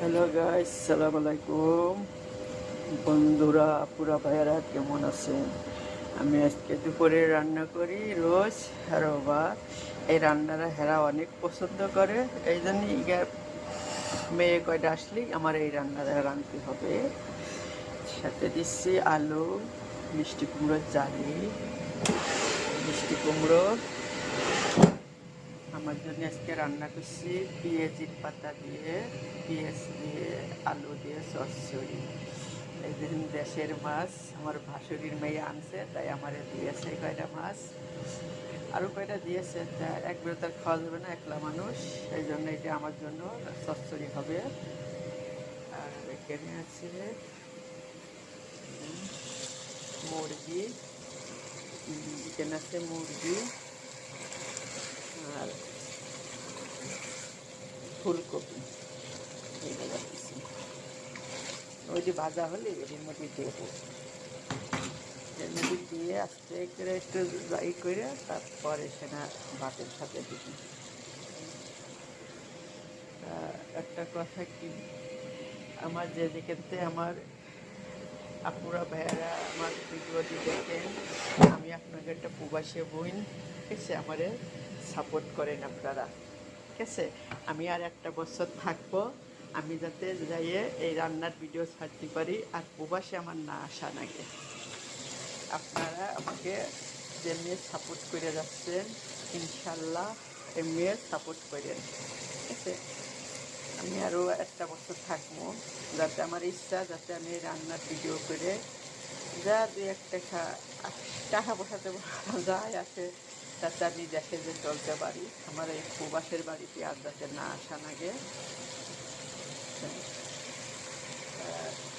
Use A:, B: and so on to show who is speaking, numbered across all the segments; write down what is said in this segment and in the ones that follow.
A: Hello guys সালাম আলাইকুম বন্ধুরা পুরা ভাইয়ারা, কেমন আছেন? আমি আজকে দুপুরে রান্না করি রোজ হেরোবা এই রান্নাটা হেরা অনেক পছন্দ করে। এই জন্য ইগার মেয়ে কয়টা আসলেই আমার এই রান্নাটা রাঁধতে হবে। সাথে দিচ্ছি আলু, মিষ্টি কুমড়োর জালি মিষ্টি কুমড়ো। আমার জন্য আজকে রান্না করছি পেঁয়াজির পাতা দিয়ে, পেঁয়াজ দিয়ে, আলু দিয়ে চচ্চড়ি এই দিন দেশের মাছ, আমার ভাসুরির মেয়ে আনছে, তাই আমার দিয়েছে কয়টা মাছ। আরও কয়টা দিয়েছে, তা একবার তার খাওয়া যাবে না, একলা মানুষ। এই জন্য এটা আমার জন্য চচ্চড়ি হবে। আর এখানে আছে মুরগি। এখানে আছে মুরগি। ফুলকপি। ওই যে ভাজা হলে এটির মধ্যে দেবো। এর মধ্যে দিয়ে আস্তে করে একটু যাই করে তারপরে সেটা ভাতের সাথে দিবি। একটা কথা কি? আমার যে যেখানতে আমার আপুরা, ভাইয়ারা, আমার ভিডিওটি দেখেন আমি আপনাকে একটা প্রবাসী বোন, ঠিক আছে, আমারে সাপোর্ট করেন আপনারা। ঠিক আছে? আমি আর একটা বছর থাকব। আমি যাতে যাইয়ে এই রান্নার ভিডিও ছাড়তে পারি আর প্রবাসে আমার না আসা নাগে আপনারা আমাকে যেমনি সাপোর্ট করে যাচ্ছেন ইনশাল্লাহ এমনি সাপোর্ট করেন ঠিক আছে? আমি আরও একটা বছর থাকব, যাতে আমার ইচ্ছা যাতে আমি রান্নার ভিডিও করে যা দু এক টাকা টাকা বসাতে আসে। আমি দেখে যে চলতে পারি আমার এই প্রবাসের বাড়িতে আর যাতে না আসা লাগে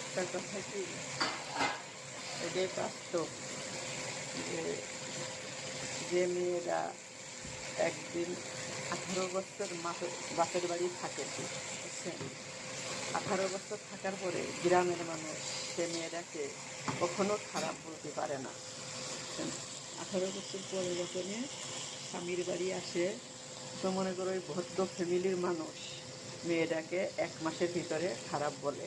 A: একটা কথা কি এটাই বাস্তব যে যে মেয়েরা একদিন আঠারো বছর বাপের বাড়ি থাকে বুঝছেন আঠারো বছর থাকার পরে গ্রামের মানুষ সে মেয়েটাকে কখনো খারাপ বলতে পারে না? আঠারো বছর পরে যখন স্বামীর বাড়ি আসে, তো মনে করো ওই ভদ্র ফ্যামিলির মানুষ মেয়েটাকে এক মাসের ভিতরে খারাপ বলে?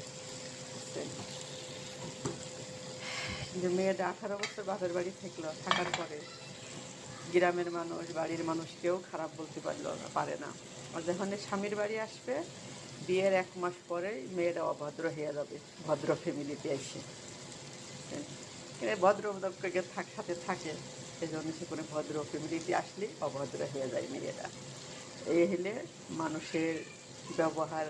A: যে মেয়েটা আঠারো বছর বাপের বাড়ি থাকল, থাকার পরে গ্রামের মানুষ, বাড়ির মানুষ কেউ খারাপ বলতে পারল না, পারে না। আর যখন স্বামীর বাড়ি আসবে, বিয়ের এক মাস পরেই মেয়েরা অভদ্র হয়ে যাবে, ভদ্র ফ্যামিলিতে এসে। এ ভদ্র থাক, সাথে থাকে। এই জন্য সে কোনো ভদ্র ফ্যামিলিতে আসলে অভদ্র হয়ে যায় মেয়েরা। এই হলে মানুষের ব্যবহার